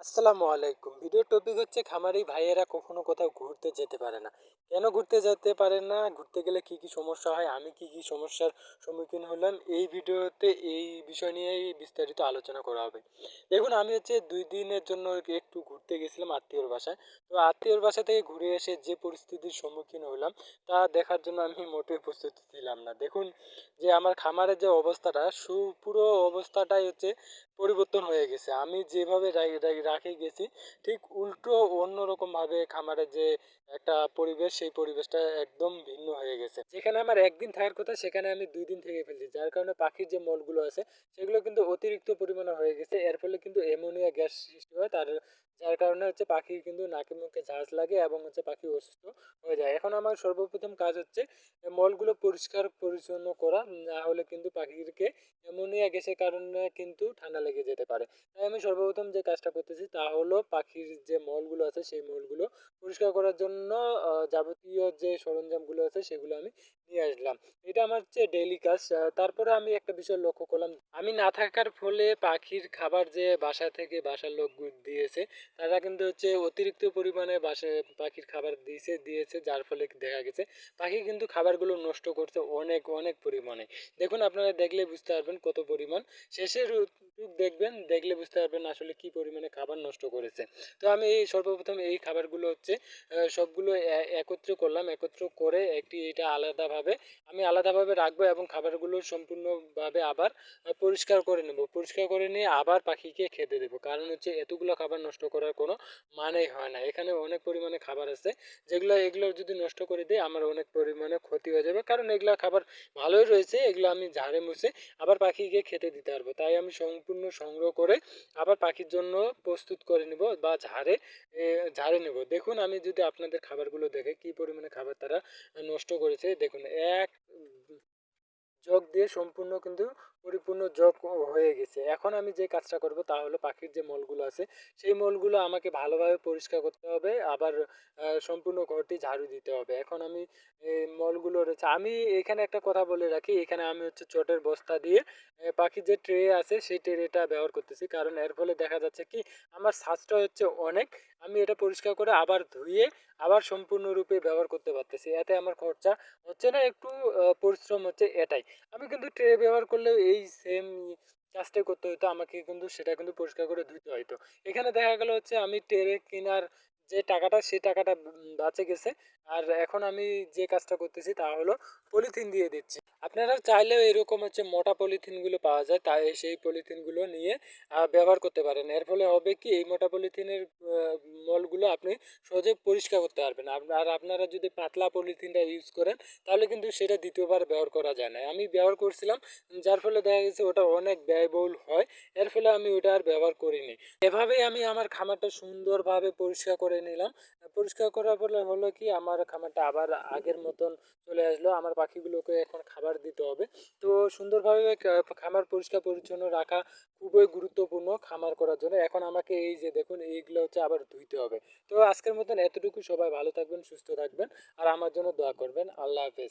আসসালামু আলাইকুম। ভিডিওর টপিক হচ্ছে, খামারি ভাইয়েরা কখনো কোথাও ঘুরতে যেতে পারে না। কেন ঘুরতে যেতে পারে না? ঘুরতে গেলে কি কি সমস্যা হয়? আমি কি কি সমস্যার সম্মুখীন হলাম? এই ভিডিওতে এই বিষয় নিয়েই বিস্তারিত আলোচনা করা হবে। দেখুন, আমি হচ্ছে দুই দিনের জন্য একটু ঘুরতে গেছিলাম আত্মীয়র বাসায়। তো আত্মীয়র বাসা থেকে ঘুরে এসে যে পরিস্থিতির সম্মুখীন হলাম, তা দেখার জন্য আমি মোটেই প্রস্তুত ছিলাম না। দেখুন, যে আমার খামারের যে অবস্থাটা, সু, পুরো অবস্থাটাই হচ্ছে পরিবর্তন হয়ে গেছে। আমি যেভাবে রাখে গেছি। ঠিক উল্টো অন্যরকমভাবে খামারের যে একটা পরিবেশ, সেই পরিবেশটা একদম ভিন্ন হয়ে গেছে। যেখানে আমার একদিন থাকার কথা, সেখানে আমি দুই দিন থেকে ফেলছি। যার কারণে পাখির যে মলগুলো আছে, সেগুলো কিন্তু অতিরিক্ত পরিমাণে হয়ে গেছে। এর ফলে কিন্তু অ্যামোনিয়া গ্যাস সৃষ্টি হয়। তার, যার কারণে হচ্ছে পাখির কিন্তু নাকে মুখে ঝাঁজ লাগে এবং হচ্ছে পাখি অসুস্থ হয়ে যায়। এখন আমার সর্বপ্রথম কাজ হচ্ছে মলগুলো পরিষ্কার পরিচ্ছন্ন করা। না হলে কিন্তু পাখিকে অ্যামোনিয়া গ্যাসের কারণে কিন্তু ঠান্ডা লেগে যেতে পারে। তাই আমি সর্বপ্রথম যে কাজটা করতেছি তা হলো পাখির যে মলগুলো আছে, সেই মলগুলো পরিষ্কার করার জন্য যাবতীয় যে সরঞ্জামগুলো আছে, সেগুলো আমি নিয়ে আসলাম। এটা আমার হচ্ছে ডেইলি কাজ। তারপরে আমি একটা বিষয় লক্ষ্য করলাম, আমি না থাকার ফলে পাখির খাবার যে বাসা থেকে বাসার লোক দিয়েছে, তারা কিন্তু হচ্ছে অতিরিক্ত পরিমাণে বাসায় পাখির খাবার দিয়েছে দিয়েছে, যার ফলে দেখা গেছে পাখি কিন্তু খাবারগুলো নষ্ট করছে অনেক অনেক পরিমাণে। দেখুন, আপনারা দেখলে বুঝতে পারবেন কত পরিমাণ। শেষের দেখবেন, দেখলে বুঝতে পারবেন আসলে কি পরিমাণে খাবার নষ্ট করেছে। তো আমি এই সর্বপ্রথম এই খাবারগুলো হচ্ছে সবগুলো একত্র করলাম, একত্র করে একটি এটা আলাদাভাবে আমি আলাদাভাবে রাখব এবং খাবারগুলো সম্পূর্ণভাবে আবার পরিষ্কার করে নেব। পরিষ্কার করে নিয়ে আবার পাখিকে খেতে দেবো। কারণ হচ্ছে এতগুলো খাবার নষ্ট করার কোনো মানেই হয় না। এখানে অনেক পরিমাণে খাবার আছে, যেগুলো, এগুলো যদি নষ্ট করে দিই আমার অনেক পরিমাণে ক্ষতি হয়ে যাবে। কারণ এগুলো খাবার ভালোই রয়েছে, এগুলো আমি ঝাড়ে মুছে আবার পাখিকে খেতে দিতে পারব। তাই আমি সম্পূর্ণ সংগ্রহ করে আবার পাখির জন্য প্রস্তুত করে নিব বা ঝাড়ে ঝাড়ে নেব। দেখুন, আমি যদি আপনাদের খাবারগুলো দেখে কি পরিমাণে খাবার তারা নষ্ট করেছে। দেখুন, এক জগ দিয়ে সম্পূর্ণ কিন্তু পরিপূর্ণ জগ হয়ে গেছে। এখন আমি যে কাজটা করব তা হলো পাখির যে মলগুলো আছে, সেই মলগুলো আমাকে ভালোভাবে পরিষ্কার করতে হবে, আবার সম্পূর্ণ ঘরটি ঝাড়ু দিতে হবে। এখন আমি মলগুলো রয়েছে, আমি এখানে একটা কথা বলে রাখি, এখানে আমি হচ্ছে চটের বস্তা দিয়ে পাখির যে ট্রে আছে, সেই ট্রেটা ব্যবহার করতেছি, কারণ এর ফলে দেখা যাচ্ছে কি, আমার সাশ্রয় হচ্ছে অনেক, আমি এটা পরিষ্কার করে আবার ধুয়ে আবার সম্পূর্ণরূপে ব্যবহার করতে পারতেছি। এতে আমার খরচা হচ্ছে না, একটু পরিশ্রম হচ্ছে এটাই। আমি কিন্তু ট্রে ব্যবহার করলেও এই সেম কাজটাই করতে হতো আমাকে কিন্তু সেটা কিন্তু পরিষ্কার করে ধুতে হতো এখানে দেখা গেলো হচ্ছে আমি ট্রে কেনার যে টাকাটা সেই টাকাটা বাঁচে গেছে। আর এখন আমি যে কাজটা করতেছি তা হলো পলিথিন দিয়ে দিচ্ছি। আপনারা চাইলেও এরকম হচ্ছে মোটা পলিথিনগুলো পাওয়া যায়, তাই সেই পলিথিনগুলো নিয়ে ব্যবহার করতে পারেন। এর ফলে হবে কি, এই মোটা পলিথিনের মলগুলো আপনি সহজে পরিষ্কার করতে পারবেন। আর আপনারা যদি পাতলা পলিথিনটা ইউজ করেন, তাহলে কিন্তু সেটা দ্বিতীয়বার ব্যবহার করা যায় না। আমি ব্যবহার করছিলাম, যার ফলে দেখা গেছে ওটা অনেক ব্যয়বহুল হয়। এর ফলে আমি ওটা আর ব্যবহার করিনি। এভাবেই আমি আমার খামারটা সুন্দরভাবে পরিষ্কার করে নিলাম। পরিষ্কার করার পরে হলো কি, আমার খামারটা আবার আগের মতন চলে আসলো। আমার পাখিগুলোকে এখন খাবার দিতে হবে। তো সুন্দরভাবে খামার পরিষ্কার পরিচ্ছন্ন রাখা খুবই গুরুত্বপূর্ণ খামার করার জন্য। এখন আমাকে এই যে দেখুন, এইগুলো হচ্ছে আবার ধুইতে হবে। তো আজকের মতন এতটুকু সবাই ভালো থাকবেন, সুস্থ থাকবেন। আর আমার জন্য দোয়া করবেন। আল্লাহ হাফেজ।